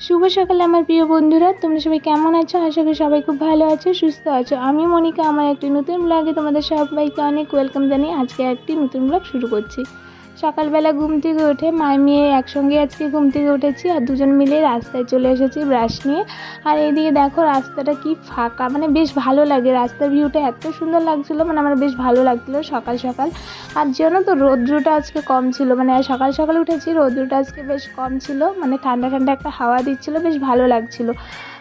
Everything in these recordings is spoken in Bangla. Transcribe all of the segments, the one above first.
শুভ সকালে আমার প্রিয় বন্ধুরা, তোমরা সবাই কেমন আছো? আশা করি সবাই খুব ভালো আছো, সুস্থ আছো। আমি মনিকা, আমার একটি নতুন ব্লগে তোমাদের সবাইকে অনেক ওয়েলকাম জানিয়ে আজকে একটি নতুন ব্লগ শুরু করছি। সকালবেলা ঘুম থেকে উঠে মায় মেয়ে একসঙ্গে আজকে ঘুম থেকে উঠেছি আর দুজন মিলে রাস্তায় চলে এসেছি ব্রাশ নিয়ে। আর এইদিকে দেখো রাস্তাটা কি ফাঁকা মানে বেশ ভালো লাগে। রাস্তার ভিউটা এত সুন্দর লাগছিল মানে আমার বেশ ভালো লাগছিল সকাল সকাল। আর জানো তো রৌদ্রটা আজকে কম ছিল মানে সকাল সকাল উঠেছি রৌদ্রটা আজকে বেশ কম ছিল মানে ঠান্ডা ঠান্ডা একটা হাওয়া দিচ্ছিল, বেশ ভালো লাগছিল।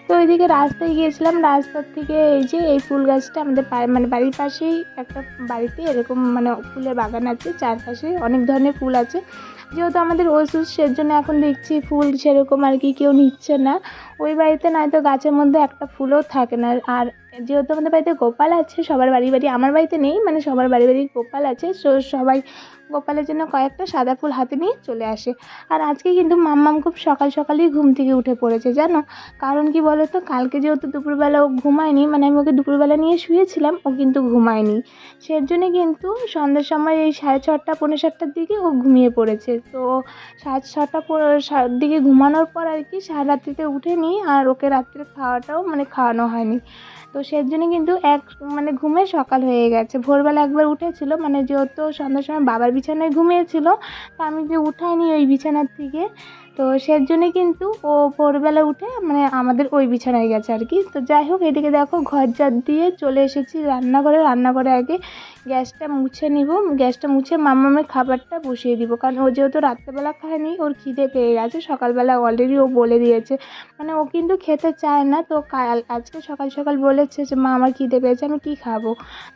তো ওইদিকে রাস্তায় গিয়েছিলাম, রাস্তার থেকে এই যে এই ফুল গাছটা আমাদের মানে বাড়ির পাশেই একটা বাড়িতে এরকম মানে ফুলের বাগান আছে, চারপাশে অনেক ধরনের ফুল আছে। যেহেতু আমাদের ওষুধ সেজন্য এখন দেখছি ফুল সেরকম আর কি কেউ নিচ্ছে না। ওই বাড়িতে নয়তো গাছের মধ্যে একটা ফুলও থাকে না। আর যেহেতু আমাদের বাড়িতে গোপাল আছে, সবার বাড়ি বাড়ি আমার বাড়িতে নেই মানে সবার বাড়ি বাড়ি গোপাল আছে, সো সবাই গোপালের জন্য কয়েকটা সাদা ফুল হাতে নিয়ে চলে আসে। আর আজকে কিন্তু মাম্মাম খুব সকাল সকালই ঘুম থেকে উঠে পড়েছে, জানো? কারণ কি বলো তো কালকে যেহেতু দুপুরবেলা ও ঘুমায়নি মানে আমি ওকে দুপুরবেলা নিয়ে শুয়েছিলাম, ও কিন্তু ঘুমায়নি। সের জন্যে কিন্তু সন্ধ্যার সময় এই সাড়ে ছটা পৌনে সাতটার দিকে ও ঘুমিয়ে পড়েছে। তো সাত ছটা সাত দিকে ঘুমানোর পর আর কি সারা রাত্রিতে উঠেনি আর ওকে রাত্রে খাওয়াটাও মানে খাওয়ানো হয়নি। তো সেই জন্য কিন্তু এক মানে ঘুমে সকাল হয়ে গেছে। ভোরবেলা একবার উঠেছিল মানে যেহেতু সন্ধ্যার সময় বাবার বিছানায় ঘুমিয়েছিল, তো আমি যে উঠাইনি ওই বিছানার থেকে। তো সের জন্যে কিন্তু ও ভোরবেলা উঠে মানে আমাদের ওই বিছানায় গেছে আর কি। তো যাই হোক, এদিকে দেখো ঘর ঝাড় দিয়ে চলে এসেছি রান্নাঘরে। রান্নাঘরে আগে গ্যাসটা মুছে নিব। গ্যাসটা মুছে মামামের খাবারটা বসিয়ে দিব। কারণ ও যেহেতু রাত্রেবেলা খায়নি, ওর খিদে পেয়ে গেছে। সকালবেলা অলরেডি ও বলে দিয়েছে। মানে ও কিন্তু খেতে চায় না। তো কাল, আজকে সকাল সকাল বলেছে যে, মা, আমার খিদে পেয়েছে, আমি কী খাব?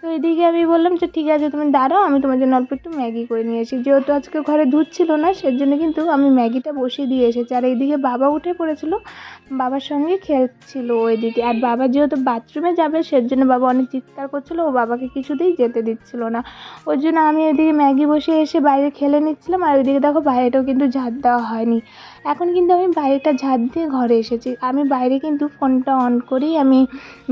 তো এদিকে আমি বললাম যে, ঠিক আছে, তুমি দাঁড়াও, আমি তোমার জন্য অল্প একটু ম্যাগি করে নিয়ে এসেছি যেহেতু আজকে ঘরে দুধ ছিল না, সেজন্য কিন্তু আমি ম্যাগিটা বসিয়ে দিয়ে এসেছে। আর এইদিকে বাবা উঠে পড়েছিল, বাবার সঙ্গে খেলছিল ওইদিকে আর বাবা যেহেতু বাথরুমে যাবে, সেজন্য বাবা অনেক চিৎকার করছিল, ও বাবাকে কিছুতেই যেতে দিচ্ছিল না। ওর জন্য আমি ওইদিকে ম্যাগি বসে এসে বাইরে খেলে নিচ্ছিলাম, আর ওইদিকে দেখো বাইরেটাও কিন্তু ঝাঁট দেওয়া হয়নি। এখন কিন্তু আমি বাইরেটা ঝাঁট দিয়ে ঘরে এসেছি। আমি বাইরে কিন্তু ফোনটা অন করেই আমি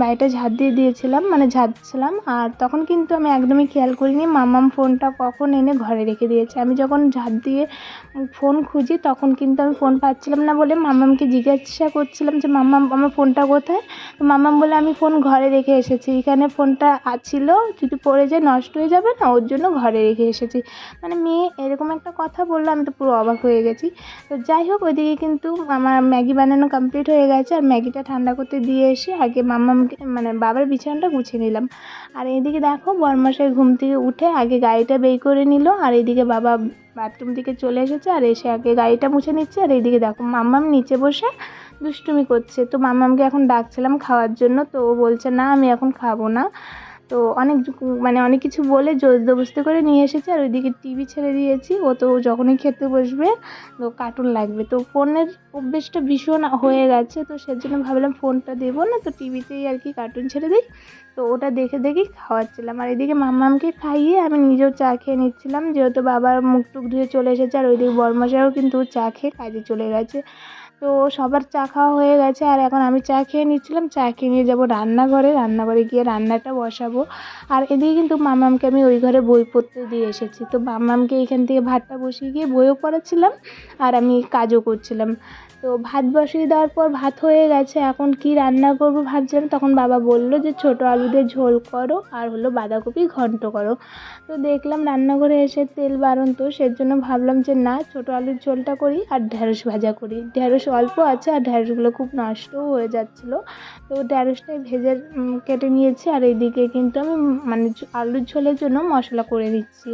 বাইরেটা ঝাঁট দিয়ে দিয়েছিলাম মানে ঝাঁটছিলাম। আর তখন কিন্তু আমি একদমই খেয়াল করিনি মামাম ফোনটা কখন এনে ঘরে রেখে দিয়েছে। আমি যখন ঝাঁট দিয়ে ফোন খুঁজি তখন কিন্তু আমি ফোন পাচ্ছিলাম না বলে মামামকে জিজ্ঞাসা করছিলাম যে মাম্মাম আমার ফোনটা কোথায়? তো মাম্মাম বলে, আমি ফোন ঘরে রেখে এসেছি। এখানে ফোনটা ছিল, যদি পড়ে যায় নষ্ট হয়ে যাবে না, ওর জন্য ঘরে রেখে এসেছি। মানে মেয়ে এরকম একটা কথা বলল আমি তো পুরো অবাক হয়ে গেছি। তো যাই হোক ওইদিকে কিন্তু আমার ম্যাগি বানানো কমপ্লিট হয়ে গেছে। আর ম্যাগিটা ঠান্ডা করতে দিয়ে এসে আগে মাম্মামকে মানে বাবার বিছানাটা গুছিয়ে নিলাম। আর এইদিকে দেখো বরমশাই ঘুম থেকে উঠে আগে গাড়িটা বের করে নিল। আর এইদিকে বাবা বাথরুম থেকে চলে এসেছে, আর এসে আগে গাড়িটা মুছে নিচ্ছে। আর এইদিকে দেখো, মাম্মাম নিচে বসে দুষ্টুমি করছে। তো মাম্মামকে এখন ডাকছিলাম খাওয়ার জন্য। তো ও বলছে, না, আমি এখন খাব না। তো অনেক মানে অনেক কিছু বলে জোর জবরদস্তি করে নিয়ে এসেছে আর ওইদিকে টিভি ছেড়ে দিয়েছি। ও তো যখনই খেতে বসবে, তো কার্টুন লাগবে। তো ফোনের অভ্যেসটা ভীষণ হয়ে গেছে, তো সেজন্য ভাবলাম ফোনটা দেবো না, তো টিভিতেই আর কি কার্টুন ছেড়ে দিই। তো ওটা দেখে দেখেই খাওয়াচ্ছিলাম। আর এদিকে মাম্মামকে খাইয়ে আমি নিজেও চা খেয়ে নিচ্ছিলাম। যেহেতু বাবার মুখ টুক ধুয়ে চলে এসেছে, আর ওইদিকে বরমশাইও কিন্তু চা খেয়ে কাজে চলে গেছে। তো সবার চা খাওয়া হয়ে গেছে আর এখন আমি চা খেয়ে নিচ্ছিলাম, চা খেয়ে নিয়ে যাব রান্নাঘরে। রান্নাঘরে গিয়ে রান্নাটা বসাবো। আর এদিকে কিন্তু মামামকে আমি ওই ঘরে বই পড়তে দিয়ে এসেছি। তো মামামকে এখান থেকে ভাতটা বসিয়ে গিয়ে বইও পড়াচ্ছিলাম আর আমি কাজও করছিলাম। তো ভাত বসিয়ে দেওয়ার পর ভাত হয়ে গেছে, এখন কি রান্না করব ভাবছিলাম, তখন বাবা বলল যে ছোটো আলু দিয়ে ঝোল করো, আর হলো বাঁধাকপি ঘন্ট করো। তো দেখলাম রান্নাঘরে এসে তেল বারণ তো সের জন্য ভাবলাম যে না, ছোটো আলুর ঝোলটা করি আর ঢ্যাঁড়স ভাজা করি। ঢ্যাঁড়স অল্প আছে আর ঢ্যাঁড়সগুলো খুব নষ্টও হয়ে যাচ্ছিল। তো ঢ্যাঁড়সটাই ভেজে কেটে নিয়েছি, আর এইদিকে কিন্তু আমি মানে আলুর ঝোলের জন্য মশলা করে নিচ্ছি।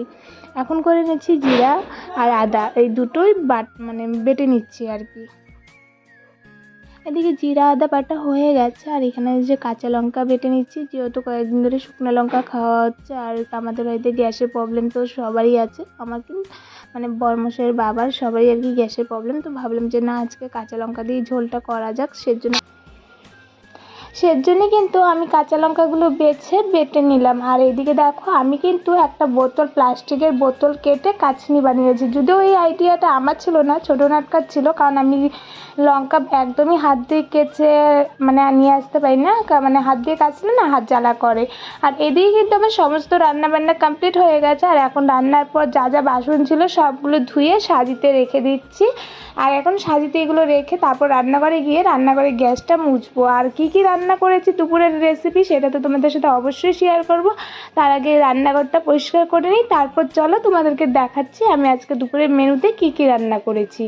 এখন করে নিচ্ছি জিরা আর আদা, এই দুটোই বাট মানে বেটে নিচ্ছি আর কি। এদিকে জিরা আদা বাটা হয়ে গেছে, আর এখানে যে কাঁচা লঙ্কা বেটে নিচ্ছি, যেহেতু কয়েকদিন ধরে শুকনো লঙ্কা খাওয়া হচ্ছে, আর আমাদের বাড়িতে গ্যাসের প্রবলেম তো সবারই আছে। আমার কিন্তু মানে বর্মশের বাবার সবারই আর কি গ্যাসের প্রবলেম তো ভাবলাম যে না, আজকে কাঁচা লঙ্কা দিয়ে ঝোলটা করা যাক, সেজন্য সেজন্য কিন্তু আমি কাঁচা লঙ্কাগুলো বেছে বেটে নিলাম। আর এদিকে দেখো, আমি কিন্তু একটা বোতল, প্লাস্টিকের বোতল কেটে কাচনি বানিয়েছি। যদিও এই আইডিয়াটা আমার ছিল না, ছোটো নাটকার ছিল, কারণ আমি লঙ্কা একদমই হাত দিয়ে কেচে মানে নিয়ে আসতে পারি না মানে হাত দিয়ে কাচলে না হাত জ্বালা করে। আর এদিকে কিন্তু আমার সমস্ত রান্না বান্না কমপ্লিট হয়ে গেছে, আর এখন রান্নার পর যা যা বাসন ছিল সবগুলো ধুয়ে সাজিতে রেখে দিচ্ছি। আর এখন সাজিতে এগুলো রেখে তারপর রান্নাঘরে গিয়ে রান্নাঘরে গ্যাসটা মুছবো। আর কি কি রান্না করেছি, দুপুরের রেসিপি সেটা তো তোমাদের সাথে অবশ্যই শেয়ার করব। তার আগে রান্নাঘরটা পরিষ্কার করে নিই, তারপর চলো তোমাদেরকে দেখাচ্ছি আমি আজকে দুপুরের মেনুতে কি কি রান্না করেছি।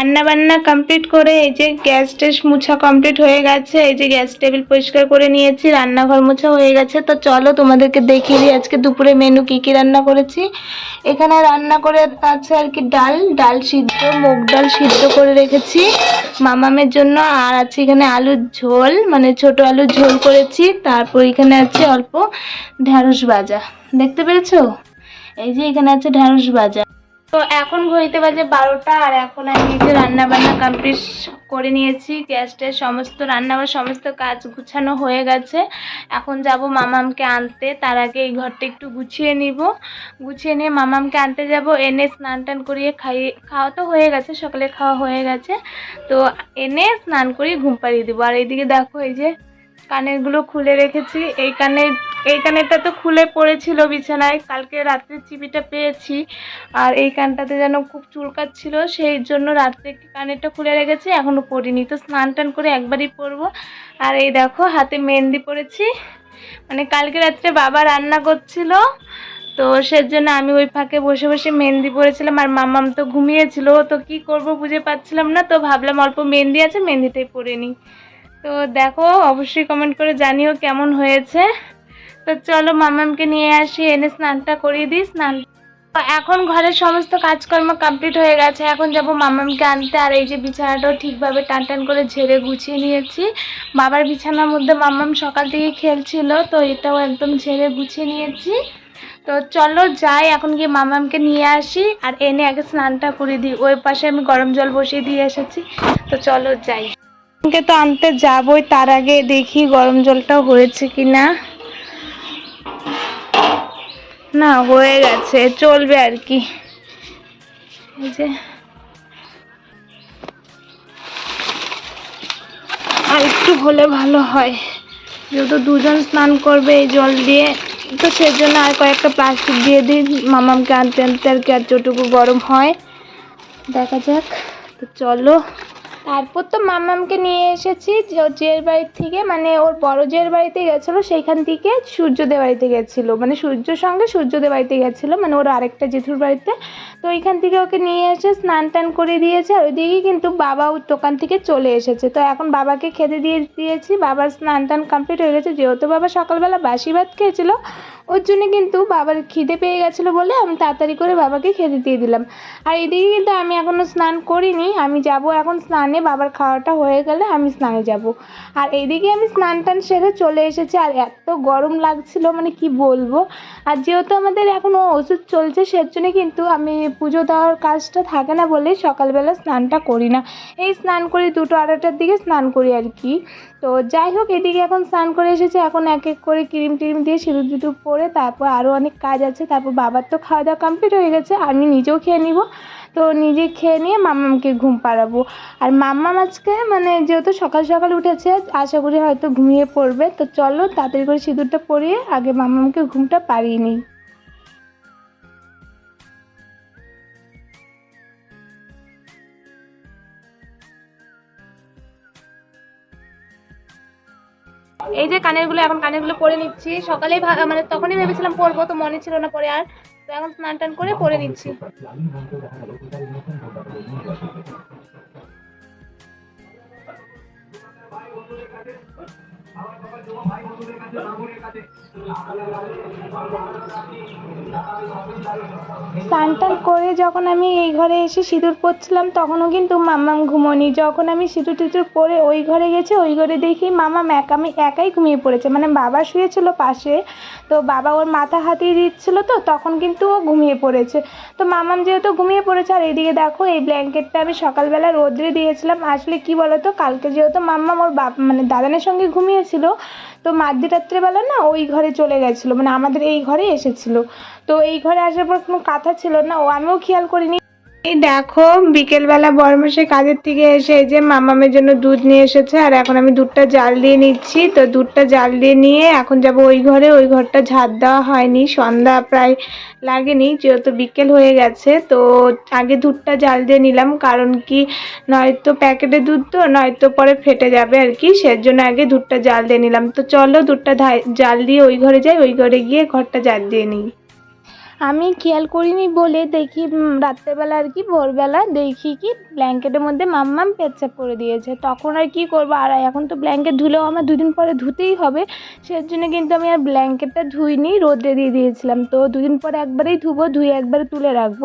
রান্না বান্না কমপ্লিট করে এই যে গ্যাস টেস মুছা কমপ্লিট হয়ে গেছে, এই যে গ্যাস টেবিল পরিষ্কার করে নিয়েছি, রান্নাঘর মুছা হয়ে গেছে। তো চলো তোমাদেরকে দেখিয়ে দিই আজকে দুপুরে মেনু কি কি রান্না করেছি। এখানে রান্না করে আছে আর কি ডাল ডাল সিদ্ধ, মুগ ডাল সিদ্ধ করে রেখেছি মামামের জন্য। আর আছে এখানে আলুর ঝোল মানে ছোট আলুর ঝোল করেছি। তারপর এখানে আছে অল্প ঢ্যাঁড়স ভাজা। দেখতে পেরেছ? এই যে এখানে আছে ঢ্যাঁড়স ভাজা। তো এখন ঘড়িতে বাজে বারোটা, আর এখন আমি এই যে রান্না বান্না কমপ্লিট করে নিয়েছি। গ্যাস ট্যাস সমস্ত রান্নাঘর সমস্ত কাজ গুছানো হয়ে গেছে। এখন যাব মামামকে আনতে, তার আগে এই ঘরটা একটু গুছিয়ে নিব। গুছিয়ে নিয়ে মামামকে আনতে যাব, এনে স্নান টান করিয়ে খাইয়ে, খাওয়া তো হয়ে গেছে, সকালে খাওয়া হয়ে গেছে। তো এনে স্নান করিয়ে ঘুম পাড়িয়ে দেবো। আর এইদিকে দেখো এই যে কানেরগুলো খুলে রেখেছি। এই কানের এই কানেরটা তো খুলে পড়েছিল বিছানায়। কালকে রাত্রে চিপিটা পেয়েছি। আর এই কানটাতে যেন খুব চুলকাচ্ছিল, সেই জন্য রাত্রে কানেরটা খুলে রেখেছি, এখনও পরিনি তো স্নান টান করে একবারই পরবো। আর এই দেখো, হাতে মেহেন্দি পরেছি। মানে কালকে রাত্রে বাবা রান্না করছিল, তো সেজন্য আমি ওই ফাঁকে বসে বসে মেহেন্দি পরেছিলাম। আর মামাম তো ঘুমিয়েছিল। তো কি করব বুঝে পাচ্ছিলাম না, তো ভাবলাম অল্প মেহেন্দি আছে, মেহেন্দিটাই পরে নিই। তো দেখো, অবশ্যই কমেন্ট করে জানিও কেমন হয়েছে। তো চলো মামামকে নিয়ে আসি, এনে স্নানটা করিয়ে দিই, স্নান। এখন ঘরের সমস্ত কাজকর্ম কমপ্লিট হয়ে গেছে। এখন যাব মামামকে আনতে, আর এই যে বিছানাটাও ঠিকভাবে টান টান করে ঝেড়ে গুছিয়ে নিয়েছি। বাবার বিছানার মধ্যে মামাম সকাল থেকে খেলছিল, তো এটাও একদম ঝেড়ে গুছিয়ে নিয়েছি। তো চলো যাই, এখন গিয়ে মামামকে নিয়ে আসি, আর এনে আগে স্নানটা করে দিই। ওই পাশে আমি গরম জল বসিয়ে দিয়ে এসেছি। তো চলো যাই। মামামকে তো আনতে যাবই, তার আগে দেখি গরম জলটা হয়েছে কি না না হয়ে গেছে, চলবে আর কি। যে। আর একটু হলে ভালো হয়। যেহেতু দুজন স্নান করবে এই জল দিয়ে, তো সেজন্য আর কয়েকটা প্লাস্টিক দিয়ে দিই। মামামকে আনতে আনতে আর কি, আর যতটুকু গরম হয়। দেখা যাক, তো চলো। তারপর তো মামামকে নিয়ে এসেছি জের বাড়ির থেকে মানে ওর বড় জের বাড়িতে গেছিল, সেইখান থেকে সূর্যদের বাড়িতে গেছিল মানে সূর্যর সঙ্গে সূর্যদের বাড়িতে গেছিল মানে ওর আরেকটা জেঠুর বাড়িতে। তো ওইখান থেকে ওকে নিয়ে এসে স্নান টান করে দিয়েছে, আর ওইদিকে কিন্তু বাবা ওর দোকান থেকে চলে এসেছে। তো এখন বাবাকে খেতে দিয়ে দিয়েছি, বাবার স্নান টান কমপ্লিট হয়ে গেছে, যেহেতু বাবা সকালবেলা বাসি ভাত খেয়েছিল ওর জন্য কিন্তু বাবার খিদে পেয়ে গেছিল বলে আমি তাড়াতাড়ি করে বাবাকে খেতে দিয়ে দিলাম। আর এদিকে কিন্তু আমি এখনও স্নান করিনি, আমি যাব এখন স্নানে, বাবার খাওয়াটা হয়ে গেলে আমি স্নানে যাব। আর এদিকে আমি স্নান টান সেরে চলে এসেছি, আর এত গরম লাগছিল মানে কি বলব? আর যেহেতু আমাদের এখনও ওষুধ চলছে, সেজন্য কিন্তু আমি পুজো দেওয়ার কাজটা থাকে না বলে সকালবেলা স্নানটা করি না। এই স্নান করি দুটো আড়াইটার দিকে স্নান করি আর কি। তো যাই হোক, এদিকে এখন স্নান করে এসেছে, এখন এক এক করে ক্রিম টিম দিয়ে সিঁদুর টিঁদুর পরে তারপর আরও অনেক কাজ আছে। তারপর বাবার তো খাওয়া দাওয়া কমপ্লিট হয়ে গেছে, আমি নিজেও খেয়ে নিব। তো নিজে খেয়ে নিয়ে মাম্মামকে ঘুম পাড়াবো। আর মাম্মা আজকে মানে যেহেতু সকাল সকাল উঠেছে, আশা করি হয়তো ঘুমিয়ে পড়বে। তো চলো তাড়াতাড়ি করে সিঁদুরটা পরিয়ে আগে মাম্মামকে ঘুমটা পাড়িয়ে নিই। এই যে কানেরগুলো, এখন কানেরগুলো পরে নিচ্ছি। সকালেই মানে তখনই ভেবেছিলাম পরবো, তো মনে ছিল না পরে আর। তো এখন স্নান টান করে পরে নিচ্ছি। স্নান টান করে যখন আমি এই ঘরে এসে সিঁদুর পরছিলাম, তখনও কিন্তু মাম্মাম ঘুমোনি যখন আমি সিঁদুর টিঁদুর পরে ওই ঘরে গেছি, ওই ঘরে দেখি মাম্মাম একা, আমি একাই ঘুমিয়ে পড়েছে। মানে বাবা শুয়েছিল পাশে, তো বাবা ওর মাথা হাতিয়ে দিচ্ছিল তো, তখন কিন্তু ও ঘুমিয়ে পড়েছে। তো মামাম যেহেতু ঘুমিয়ে পড়েছে, আর এইদিকে দেখো, এই ব্ল্যাঙ্কেটটা আমি সকালবেলা রোদ্রে দিয়েছিলাম। আসলে কি বলতো, কালকে যেহেতু মাম্মাম ওর বাপ মানে দাদানের সঙ্গে ঘুমিয়েছিল তো মাঝ রাত্রেবেলা না ওই ঘরে চলে গেছিল মানে আমাদের এই ঘরে এসেছিল। তো এই ঘরে আসার পর কোনো কাঁথা ছিল না, ও আমিও খেয়াল করিনি এই দেখো, বিকেলবেলা বরমশাই কাজের থেকে এসে এই যে মামামের জন্য দুধ নিয়ে এসেছে, আর এখন আমি দুধটা জাল দিয়ে নিচ্ছি। তো দুধটা জাল দিয়ে নিয়ে এখন যাব ওই ঘরে, ওই ঘরটা ঝাড় দেওয়া হয়নি, সন্ধ্যা প্রায় লাগেনি, যেহেতু বিকেল হয়ে গেছে। তো আগে দুধটা জাল দিয়ে নিলাম, কারণ কি নয়তো প্যাকেটে দুধ তো, নয়তো পরে ফেটে যাবে আর কি, সেজন্য আগে দুধটা জাল দিয়ে নিলাম। তো চলো দুধটা জাল দিয়ে ওই ঘরে যাই, ওই ঘরে গিয়ে ঘরটা জাল দিয়ে নিই। আমি খেয়াল করিনি বলে দেখি রাত্রেবেলা আর কি, ভোরবেলা দেখি কি ব্ল্যাঙ্কেটের মধ্যে মাম্মাম পেচ্ছাপ করে দিয়েছে। তখন আর কি করব? আর এখন তো ব্ল্যাঙ্কেট ধুলেও আমার দুদিন পরে ধুতেই হবে। সেই জন্য কিন্তু আমি আর ব্ল্যাঙ্কেটটা ধুইনি, রোদে দিয়ে দিয়েছিলাম। তো দুদিন পরে একবারেই ধুবো, ধুয়ে একবারে তুলে রাখব।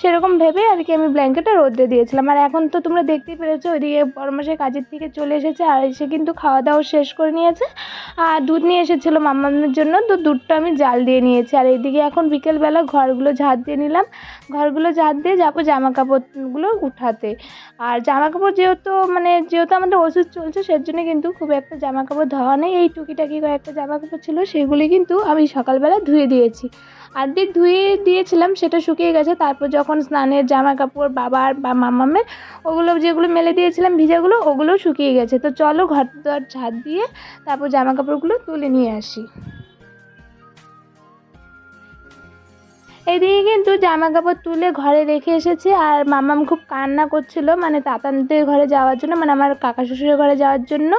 সেরকম ভেবে আর কি আমি ব্ল্যাঙ্কেটটা রোদে দিয়েছিলাম। আর এখন তো তোমরা দেখতেই পেরেছ, ওইদিকে পরমাসে কাজের থেকে চলে এসেছে আর এসে কিন্তু খাওয়া দাওয়া শেষ করে নিয়েছে। আর দুধ নিয়ে এসেছিল মাম্মামের জন্য, তো দুধটা আমি জাল দিয়ে নিয়েছি। আর এইদিকে এখন বিকেলবেলা ঘরগুলো ঝাড় দিয়ে নিলাম। ঘরগুলো ঝাড় দিয়ে যাব জামা কাপড়গুলো উঠাতে। আর জামা কাপড় যেহেতু মানে যেহেতু আমাদের ওষুধ চলছে সের জন্য কিন্তু খুব একটা জামা কাপড় ধোয়া নেই। এই টুকিটাকি কয়েকটা জামা কাপড় ছিল, সেগুলি কিন্তু আমি সকালবেলা ধুয়ে দিয়েছি। অর্ধেক ধুয়ে দিয়েছিলাম, সেটা শুকিয়ে গেছে। তারপর যখন স্নানের জামা কাপড় বাবার বা মামামের ওগুলো যেগুলো মেলে দিয়েছিলাম ভিজাগুলো, ওগুলোও শুকিয়ে গেছে। তো চলো ঘর দর ঝাড় দিয়ে তারপর জামা কাপড়গুলো তুলে নিয়ে আসি। এদিকে কিন্তু জামা কাপড় তুলে ঘরে রেখে এসেছে আর মামাম খুব কান্না করছিল মানে তাতানদের ঘরে যাওয়ার জন্য মানে আমার কাকা শ্বশুরের ঘরে যাওয়ার জন্য।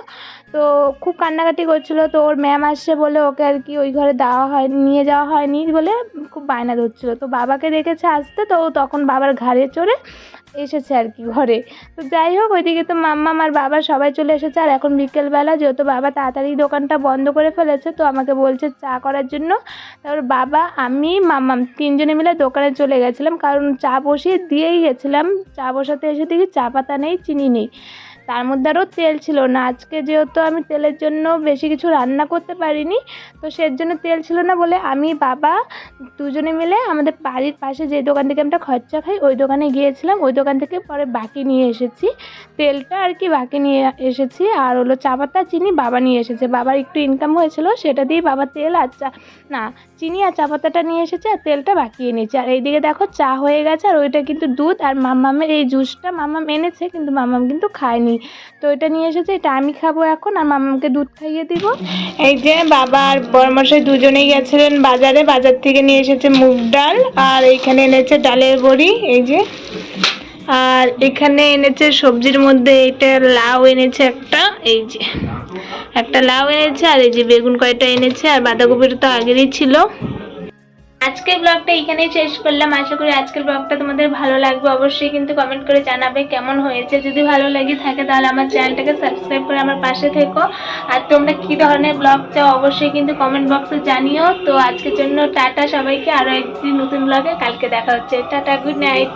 তো খুব কান্নাকাটি করছিল। তো ওর ম্যাম আসছে বলে ওকে আর কি ওই ঘরে দেওয়া হয় নিয়ে যাওয়া হয়নি বলে খুব বায়না ধরছিল। তো বাবাকে দেখেছে আসতে, তো তখন বাবার ঘাড়ে চড়ে এসেছে আর কি ঘরে। তো যাই হোক, ওইদিকে তো মাম্মা, আমার বাবা সবাই চলে এসেছে। আর এখন বিকেলবেলা যেহেতু বাবা তাড়াতাড়ি দোকানটা বন্ধ করে ফেলেছে, তো আমাকে বলছে চা করার জন্য। তারপর বাবা, আমি মাম্মাম তিনজনে মিলে দোকানে চলে গেছিলাম। কারণ চা বসিয়ে দিয়েই গেছিলাম। চা বসাতে এসে দেখি চা পাতা নেই, চিনি নেই। তার মধ্যে আরও তেল ছিল না। আজকে যেহেতু আমি তেলের জন্য বেশি কিছু রান্না করতে পারিনি, তো সের জন্য তেল ছিল না বলে আমি বাবা দুজনে মিলে আমাদের বাড়ির পাশে যে দোকান থেকে আমরা খরচা খাই, ওই দোকানে গিয়েছিলাম। ওই দোকান থেকে পরে বাকি নিয়ে এসেছি। তেলটা আর কি বাকি নিয়ে এসেছি। আর হলো চা পাতা, চিনি বাবা নিয়ে এসেছে। বাবার একটু ইনকাম হয়েছিল, সেটা দিয়ে বাবা তেল আর চা, না, চিনি আর চা পাতাটা নিয়ে এসেছে আর তেলটা বাকি এনেছে আর এইদিকে দেখো চা হয়ে গেছে, আর ওইটা কিন্তু দুধ, আর মাম্মামের এই জুসটা মাম্মাম এনেছে, কিন্তু মাম্মাম কিন্তু খায়নি। তো এটা নিয়ে এসেছে, এটা আমি খাব এখন আর মাম্মামকে দুধ খাইয়ে দিব। এই যে বাবা আর বড়মশাই দুজনেই গেছিলেন বাজারে, বাজার থেকে নিয়ে এসেছে মুগ ডাল আর এইখানে এনেছে ডালের বড়ি, এই যে। আর এখানে এনেছে সবজির মধ্যে এটা লাউ এনেছে একটা, এই যে। একটা লাউ এনেছে আর এই যে বেগুন কয়টা এনেছে আর বাঁধাকপিটা তো আগেরই ছিল। আজকের ব্লগটা এখানেই শেষ করলাম। আশা করি আজকের ব্লগটা তোমাদের ভালো লাগবে। অবশ্যই কিন্তু কমেন্ট করে জানাবে কেমন হয়েছে। যদি ভালো লাগে থাকে তাহলে আমার চ্যানেলটাকে সাবস্ক্রাইব করে আমার পাশে থেকো। আর তোমরা কী ধরনের ব্লগ চাও অবশ্যই কিন্তু কমেন্ট বক্সে জানিও। তো আজকের জন্য টাটা সবাইকে। আরও একদিন নতুন ব্লগে কালকে দেখা হচ্ছে। Tata good night